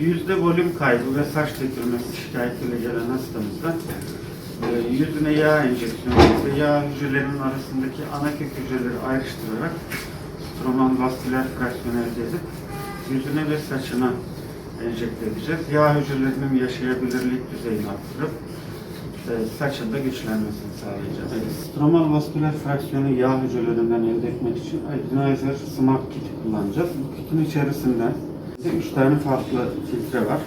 Yüzde volüm kaybı ve saç dökülmesi şikayetiyle gelen hastamızda e, yüzüne yağ enjeksiyonu ve yağ hücrelerinin arasındaki ana kök hücreleri ayrıştırarak stromal vasküler fraksiyon elde edip yüzüne ve saçına enjekte edeceğiz. Yağ hücrelerinin yaşayabilirlik düzeyini arttırıp e, saçın da güçlenmesini sağlayacağız. Evet, stromal vasküler fraksiyonu yağ hücrelerinden elde etmek için Ionizer Smart Kit kullanacağız. Bu kitin içerisinde 3 tane farklı filtre var.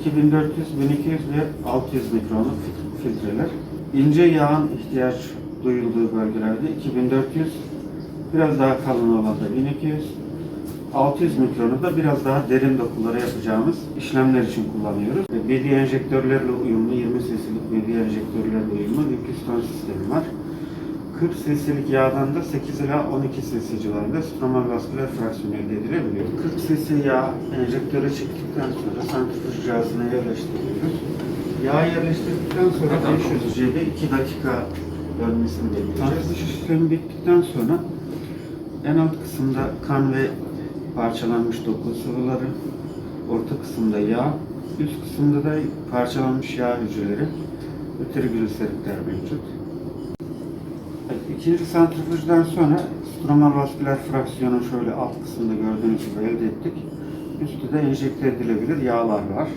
2400, 1200 ve 600 mikronluk fil- filtreler. İnce yağın ihtiyaç duyulduğu bölgelerde 2400, biraz daha kalın olan da 1200, 600 mikronu da biraz daha derin dokulara yapacağımız işlemler için kullanıyoruz. BD enjektörlerle uyumlu 20 cc'lik BD enjektörlerle uyumlu bir piston sistemi var. 40 cc'lik yağdan da 8 ila 12 cc civarında stromal vasküler fraksiyon elde edilebiliyor. 40 cc yağ enjektöre çıktıktan sonra santrifüj cihazına yerleştiriyoruz. Yağ yerleştirdikten sonra 500 C'de 2 dakika dönmesini bekleyeceğiz. Santrifüj işlemi bittikten sonra en alt kısımda kan ve parçalanmış doku sıvıları, orta kısımda yağ, üst kısımda da parçalanmış yağ hücreleri ve trigliseritler mevcut. İkinci santrifüjden sonra stromal vasküler fraksiyonu şöyle alt kısımda gördüğünüz gibi elde ettik. Üstü de enjekte edilebilir yağlar var.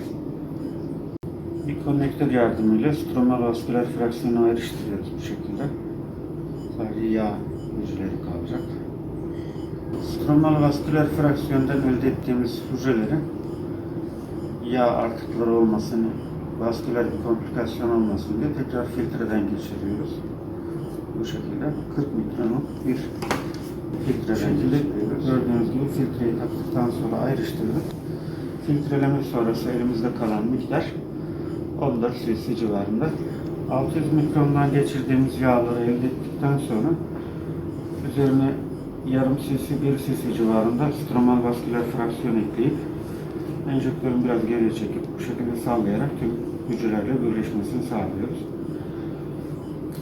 Bir konnektör yardımıyla stromal vasküler fraksiyonu ayrıştırıyoruz bu şekilde. Sadece yağ hücreleri kalacak. Stromal vasküler fraksiyondan elde ettiğimiz hücrelerin yağ artıkları olmasını, vasküler bir komplikasyon olmasın diye tekrar filtreden geçiriyoruz. Bu şekilde 40 mikronluk bir filtreden geçiriyoruz. Gördüğünüz gibi filtreyi taktıktan sonra ayrıştırdık. Filtreleme sonrası elimizde kalan miktar 14 cc civarında. 600 mikrondan geçirdiğimiz yağları elde ettikten sonra üzerine yarım cc, 1 cc civarında stromal vasküler fraksiyon ekleyip enjektörün biraz geriye çekip bu şekilde sallayarak tüm hücrelerle birleşmesini sağlıyoruz.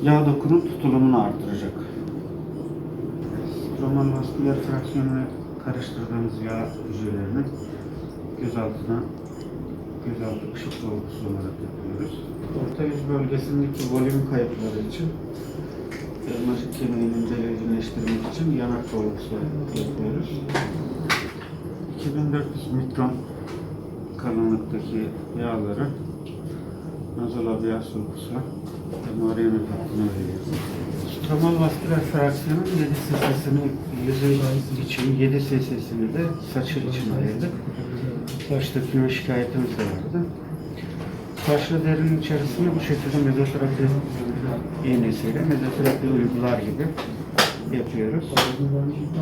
Yağ dokunun tutulumunu artıracak. Stromal vasküler fraksiyonuna karıştırdığımız yağ hücrelerini göz altına gözaltı ışık dolgusu olarak yapıyoruz. Orta yüz bölgesindeki volüm kayıpları için elmacık kemiğinin belirginleştirmek için yanak dolgusu yapıyoruz. 2400 mikron kalınlıktaki yağları nazolabial sulkusuna ve Mariana hattına veriyoruz. Stromal vasküler fraksiyonun 7 cc'sini yüzey için 7 cc'sini de saçı için ayırdık. Dökülme şikayetimiz de vardı. Saçlı derinin içerisine bu şekilde mezoterapi iğnesiyle mezoterapi uygular gibi yapıyoruz.